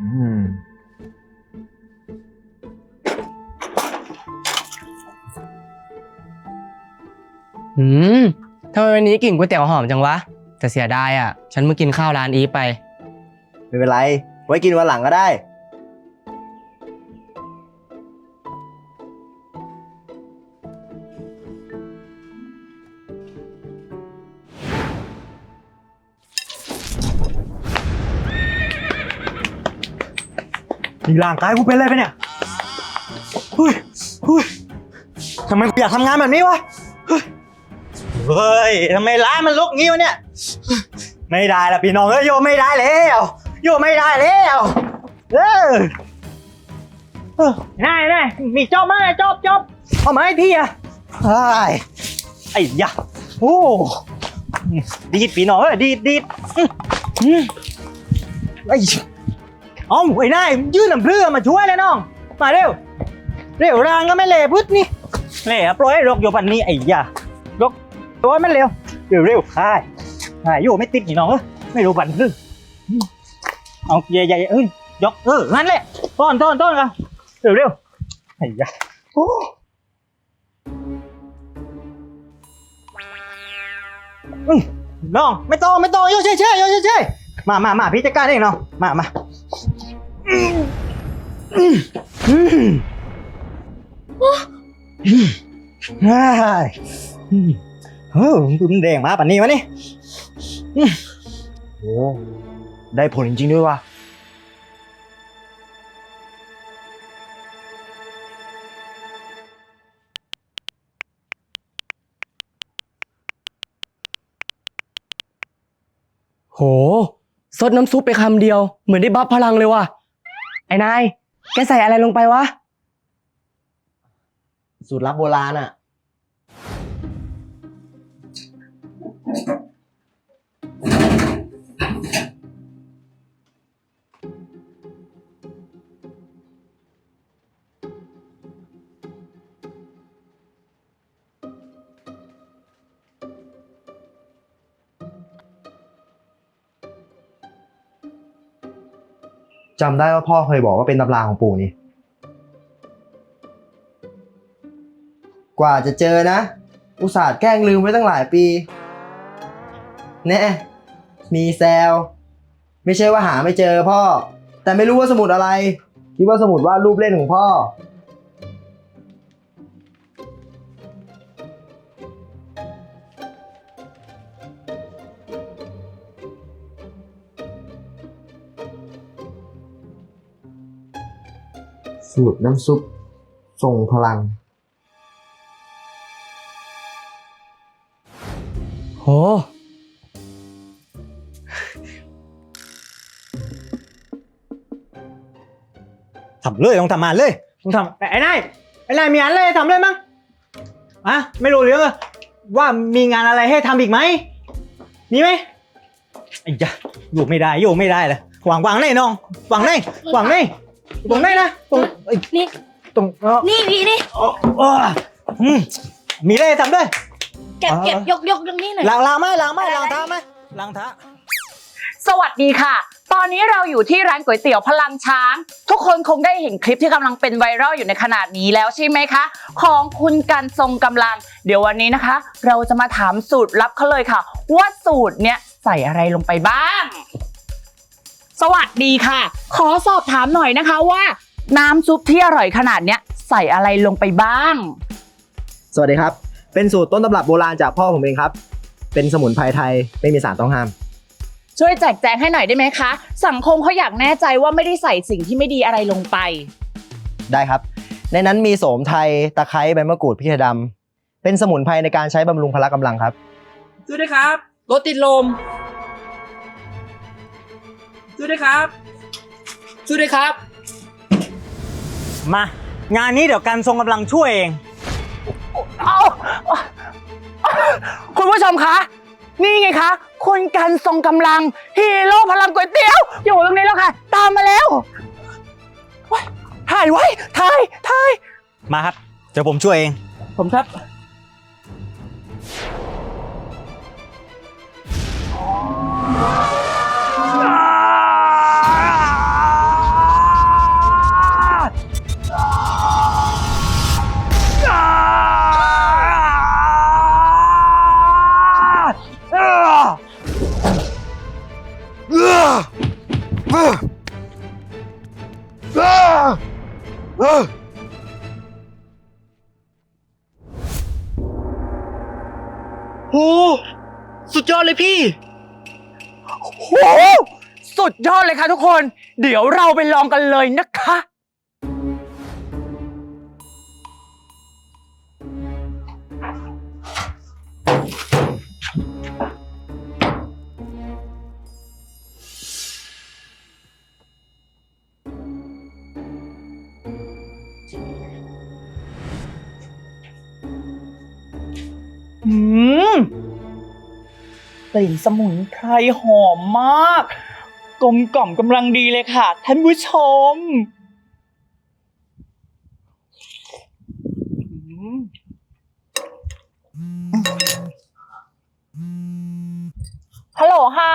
อืมอืมทำไมวันนี้กลิ่นก๋วยเตี๋ยวหอมจังวะ แต่เสียดายอะ ฉันเมื่อกินข้าวร้านอีฟไป ไม่เป็นไร ไว้กินวันหลังก็ได้ ร่างกายกูเป็นอะไรไปเนี่ยเฮ้ยเฮ้ยทำไมกูอยากทำงานแบบนี้วะเฮ้ยเฮ้ยทำไมร้านมันรกงี้วะเนี่ย ไม่ได้ละพี่น้องเอ้ยโยไม่ได้แล้วโยไม่ได้แล้วเออเออน่ายน่ายมีจอบมาจอบจอบเอามาให้พี่อะไอ้ไอ้ยะโอ้ดีดพี่น้องเอ้ยดีดดีดอืมอืมไอ้ เอ้าไอ้นายยื่นน้ำเพื่อมาช่วยเลยน้อง มาเร็ว เร็วรางก็ไม่เละพึดนี่เละปล่อยให้รกอยู่ปันนี้ไอ้ยารกตัวมันเร็ว เร็วเร็วใช่ใช่อยู่ไม่ติดนี่น้องเอ้ยไม่รู้ปันพึ่งเอาใหญ่ใหญ่เอ้ยยกเออนั่นแหละต้อนต้อนต้อนกันเร็วเร็วไอ้ยาโอ้น้องไม่ต้องไม่ต้องโยเช่เช่โยเช่เช่มามามาพี่จัดการเองน้องมามา อืมอืมเฮ้ยอืมเฮ้ยมันแดงมาป่านนี้วะนี่โอ้ได้ผลจริงๆด้วยว่ะโห ซดน้ำซุปไปคำเดียว เหมือนได้บัฟพลังเลยว่ะ ไอ้นาย แกใส่อะไรลงไปวะ สูตรลับโบราณอะ จำได้ว่าพ่อเคยบอกว่าเป็นตำราของปู่นี่ กว่าจะเจอนะ อุตส่าห์แกล้งลืมไว้ตั้งหลายปี แน่ มีแซว ไม่ใช่ว่าหาไม่เจอพ่อ แต่ไม่รู้ว่าสมุดอะไร คิดว่าสมุดวาดรูปเล่นของพ่อ สูตรน้ำซุปทรงพลัง โห ทำเลยต้องทำงานเลยต้องทำไอ้นายไอ้นายมีงานอะไรให้ทำเลยมั้งอะไม่รู้เรื่องอะว่ามีงานอะไรให้ทำอีกไหมมีไหมไอ้ยะอยู่ไม่ได้อยู่ไม่ได้เลยหวังหวังแน่น้องหวังแน่หวังแน่ ตรงไหนนะตรงเอ้ยนี่ ตรงเออนี่พี่นี่เออเอออืมมีอะไรให้ทำด้วย เก็บอ๋อเก็บยกยกตรงนี้หน่อย ล้างล้างไหมล้างไหมล้างเท้าไหมล้างเท้า สวัสดีค่ะ ตอนนี้เราอยู่ที่ร้านก๋วยเตี๋ยวพลังช้าง ทุกคนคงได้เห็นคลิปที่กำลังเป็นไวรัลอยู่ในขนาดนี้แล้วใช่ไหมคะ ของคุณกันทรงกำลัง เดี๋ยววันนี้นะคะ เราจะมาถามสูตรลับเขาเลยค่ะ ว่าสูตรเนี้ยใส่อะไรลงไปบ้าง สวัสดีค่ะ ขอสอบถามหน่อยนะคะว่า น้ำซุปที่อร่อยขนาดเนี้ยใส่อะไรลงไปบ้าง สวัสดีครับ เป็นสูตรต้นตำรับโบราณจากพ่อผมเองครับ เป็นสมุนไพรไทยไม่มีสารต้องห้าม ช่วยแจกแจงให้หน่อยได้ไหมคะ สังคมเขาอยากแน่ใจว่าไม่ได้ใส่สิ่งที่ไม่ดีอะไรลงไป ได้ครับ ในนั้นมีโสมไทย ตะไคร้ใบมะกรูดพริกไทยดำเป็นสมุนไพรในการใช้บำรุงพละกำลังครับช่วยด้วยครับ รถติดลม ช่วยด้วยครับช่วยด้วยครับ มา งานนี้เดี๋ยวกันทรงกำลังช่วยเอง เอาคุณผู้ชมคะ นี่ไงคะคุณกันทรงกำลังฮีโร่พลังก๋วยเตี๋ยวอยู่ตรงนี้แล้วค่ะ ตามมาแล้วเฮ้ยถ่ายไว้ถ่ายถ่ายมาครับ เดี๋ยวผมช่วยเอง ผมครับ โอ้สุดยอดเลยพี่โอ้โห สุดยอดเลยค่ะทุกคน เดี๋ยวเราไปลองกันเลยนะคะ ลิ่นสมุนไพรหอมมาก กลมกล่อมกำลังดีเลยค่ะ ท่านผู้ชมฮัลโหลค่ะ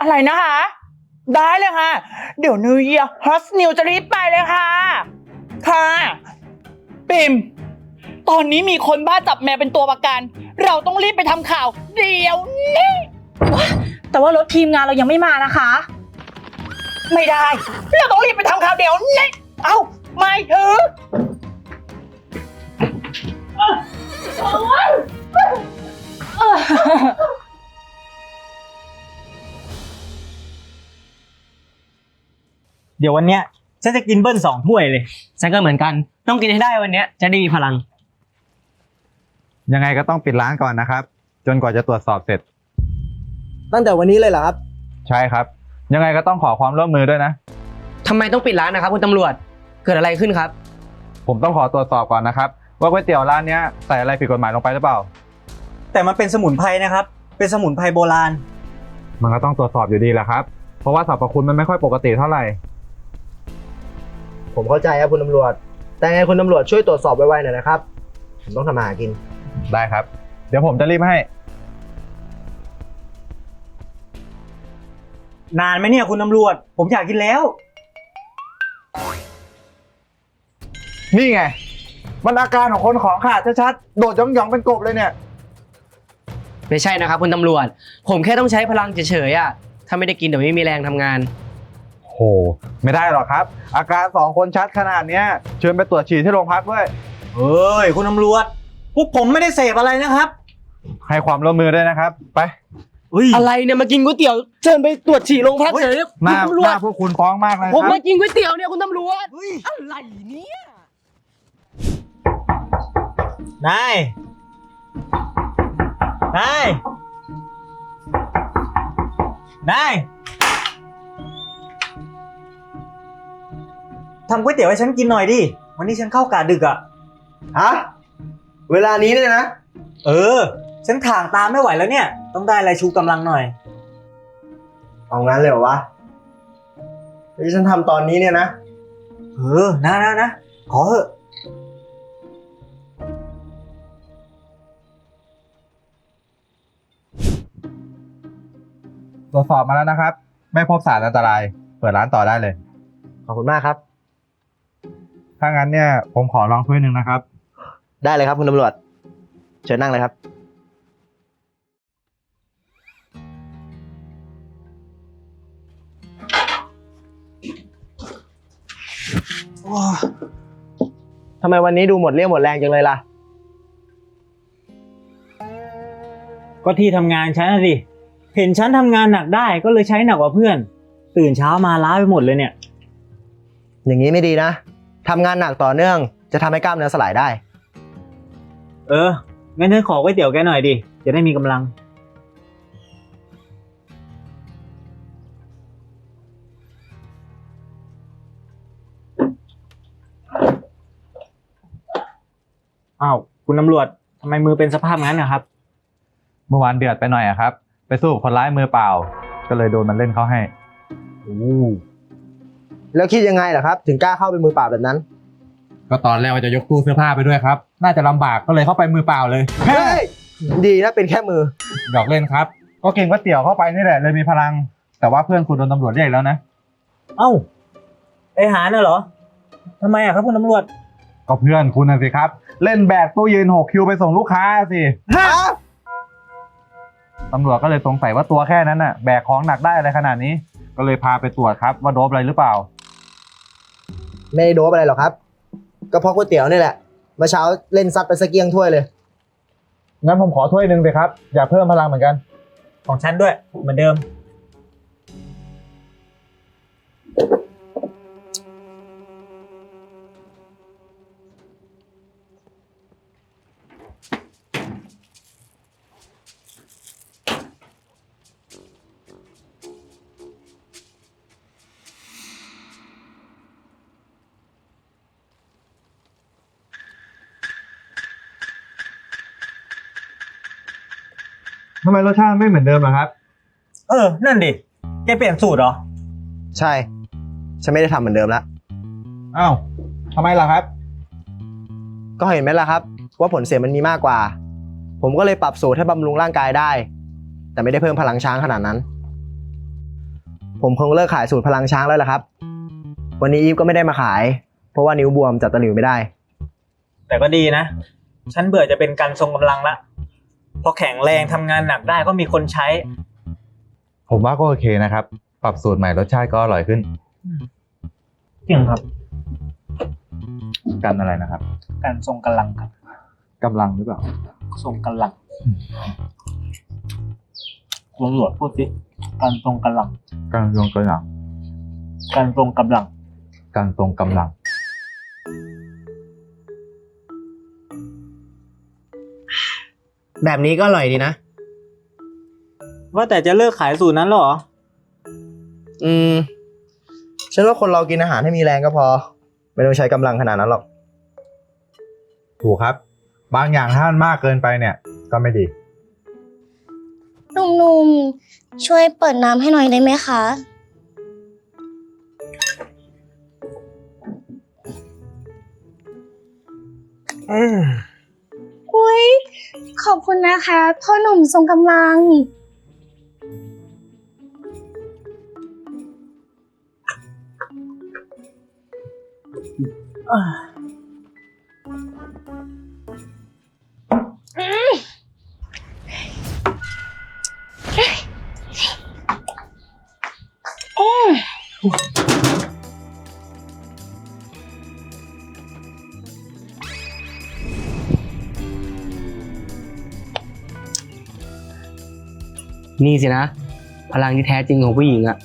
อะไรนะคะ ได้เลยค่ะ เดี๋ยวนิวเยียร์ฮัสนิวจะรีบไปเลยค่ะ ค่ะปิม ตอนนี้มีคนบ้าจับแมวเป็นตัวประกัน เราต้องรีบไปทำข่าว เดี๋ยวนี้แต่ว่ารถทีมงานเรายังไม่มานะคะ ไม่ได้ เราต้องรีบไปทำข่าวเดี๋ยวนี้เอ้าไม่ถือเดี๋ยววันเนี้ยฉันจะกินเบิ้ลสองถ้วยเลย ฉันก็เหมือนกัน ต้องกินให้ได้วันเนี้ยจะได้มีพลัง ยังไงก็ต้องปิดร้านก่อนนะครับ จนกว่าจะตรวจสอบเสร็จ ตั้งแต่วันนี้เลยเหรอครับ ใช่ครับ ยังไงก็ต้องขอความร่วมมือด้วยนะ ทำไมต้องปิดร้านนะครับคุณตำรวจ เกิดอะไรขึ้นครับ ผมต้องขอตรวจสอบก่อนนะครับ ว่าก๋วยเตี๋ยวร้านเนี้ยใส่อะไรผิดกฎหมายลงไปหรือเปล่า แต่มันเป็นสมุนไพรนะครับ เป็นสมุนไพรโบราณ มันก็ต้องตรวจสอบอยู่ดีแหละครับ เพราะว่าสรรพคุณมันไม่ค่อยปกติเท่าไหร่ ผมเข้าใจครับคุณตำรวจ แต่ไงคุณตำรวจช่วยตรวจสอบไวๆหน่อยนะครับ ผมต้องทำมาหากิน ได้ครับ เดี๋ยวผมจะรีบให้ นานไหมเนี่ยคุณตำรวจ ผมอยากกินแล้ว นี่ไง มันอาการของคนของขาดชัดๆ โดดย่องๆเป็นกบเลยเนี่ย ไม่ใช่นะครับคุณตำรวจ ผมแค่ต้องใช้พลังเฉยๆอะ ถ้าไม่ได้กินเดี๋ยวไม่มีแรงทำงาน โห ไม่ได้หรอกครับ อาการสองคนชัดขนาดเนี้ยเชิญไปตรวจฉี่ที่โรงพักด้วย เฮ้ย คุณตำรวจพ วกผมไม่ได้เสพอะไรนะครับ ให้ความร่วมมือด้วยนะครับ ไปเฮ้ย อะไรเนี่ยมากินก๋วยเตี๋ยวเชิญไปตรวจฉี่โรงพักเฉยหน้าคุณตำรหวจน้าพวกคุณฟ้องมากเลยผมครับมากินก๋วยเตี๋ยวเนี่ยคุณตำรวจอะไรเนี่ยนายนายนายทำก๋วยเตี๋ยวให้ฉันกินหน่อยดิวันนี้ฉันเข้ากะดึกอะ่ะฮะ เวลานี้เนี่ยนะ เออ ฉันถ่างตามไม่ไหวแล้วเนี่ย ต้องได้อะไรชูกำลังหน่อย เอางั้นเลยเหรอวะที่ฉันทำตอนนี้เนี่ยนะ เออ นะนะนะขอเถอะ ตรวจสอบมาแล้วนะครับ ไม่พบสารอันตราย เปิดร้านต่อได้เลย ขอบคุณมากครับ ถ้างั้นเนี่ยผมขอลองถ้วยหนึ่งนะครับ ได้เลยครับคุณตำรวจ เชิญนั่งเลยครับ ทำไมวันนี้ดูหมดเรี่ยวหมดแรงจังเลยล่ะ ก็ที่ทำงานฉันน่ะสิ เห็นฉันทำงานหนักได้ก็เลยใช้หนักกว่าเพื่อน ตื่นเช้ามาล้าไปหมดเลยเนี่ย อย่างนี้ไม่ดีนะ ทำงานหนักต่อเนื่อง จะทำให้กล้ามเนื้อสลายได้ เออ งั้นฉันขอก๋วยเตี๋ยวแกหน่อยดิ จะได้มีกำลัง อ้าว คุณตำรวจทำไมมือเป็นสภาพงั้นนะครับ เมื่อวานเดือดไปหน่อยอะครับ ไปสู้กับคนร้ายมือเปล่า ก็เลยโดนมันเล่นเขาให้ แล้วคิดยังไงล่ะครับ ถึงกล้าเข้าไปมือเปล่าแบบนั้น ก็ตอนแรกว่าจะยกตู้เสื้อผ้าไปด้วยครับ น่าจะลำบากก็เลยเข้าไปมือเปล่าเลย เฮ้ยดีนะเป็นแค่มือหยอกเล่นครับ ก็กินก๋วยเตี๋ยวเข้าไปนี่แหละเลยมีพลัง แต่ว่าเพื่อนคุณโดนตำรวจเรียกแล้วนะ เอ้าไอหาน่ะเหรอทำไมอะครับคุณตำรวจ ก็เพื่อนคุณนะสิครับ เล่นแบกตู้ยืนหกคิวไปส่งลูกค้าสิตำรวจก็เลยสงสัยว่าตัวแค่นั้นน่ะแบกของหนักได้อะไรขนาดนี้ ก็เลยพาไปตรวจครับว่าโดบอะไรหรือเปล่า ไม่ได้โดบอะไรหรอกครับ ก็เพราะก๋วยเตี๋ยวนี่แหละเมื่อเช้าเล่นซัดไปสกเกียงถ้วยเลย งั้นผมขอถ้วยหนึ่งเลยครับ อยากเพิ่มพลังเหมือนกัน ของฉันด้วย เหมือนเดิม ทำไมรสชาติไม่เหมือนเดิมล่ะครับ เออ นั่นดิ แกเปลี่ยนสูตรเหรอ ใช่ ฉันไม่ได้ทำเหมือนเดิมแล้ว อ้าวทำไมล่ะครับ ก็เห็นไหมล่ะครับ ว่าผลเสียมันมีมากกว่า ผมก็เลยปรับสูตรให้บำรุงร่างกายได้ แต่ไม่ได้เพิ่มพลังช้างขนาดนั้น ผมคงเลิกขายสูตรพลังช้างแล้วล่ะครับ วันนี้อีฟก็ไม่ได้มาขาย เพราะว่านิ้วบวมจับตะหลิวไม่ได้ แต่ก็ดีนะ ฉันเบื่อจะเป็นการทรงกำลังละ พอแข็งแรงทำงานหนักได้ก็มีคนใช้ ผมว่าก็โอเคนะครับ ปรับสูตรใหม่รสชาติก็อร่อยขึ้นจริงครับ กันอะไรนะครับการทรงกำลังครับกำลังหรือเปล่า ทรงกำลังตำรวจพูดสิการทรงกำลัง การทรงกำลังการทรงกำลัง การทรงกำลัง แบบนี้ก็อร่อยดีนะ ว่าแต่จะเลิกขายสูตรนั้นเหรอ อืม ฉันว่าคนเรากินอาหารให้มีแรงก็พอ ไม่ต้องใช้กำลังขนาดนั้นหรอก ถูกครับ บางอย่างถ้ามันมากเกินไปเนี่ย ก็ไม่ดี หนุ่มๆ ช่วยเปิดน้ำให้หน่อยได้ไหมคะอุ้ ยขอบคุณนะคะพ่อหนุ่มทรงกำลัง นี่สินะ พลังที่แท้จริงของผู้หญิงอะ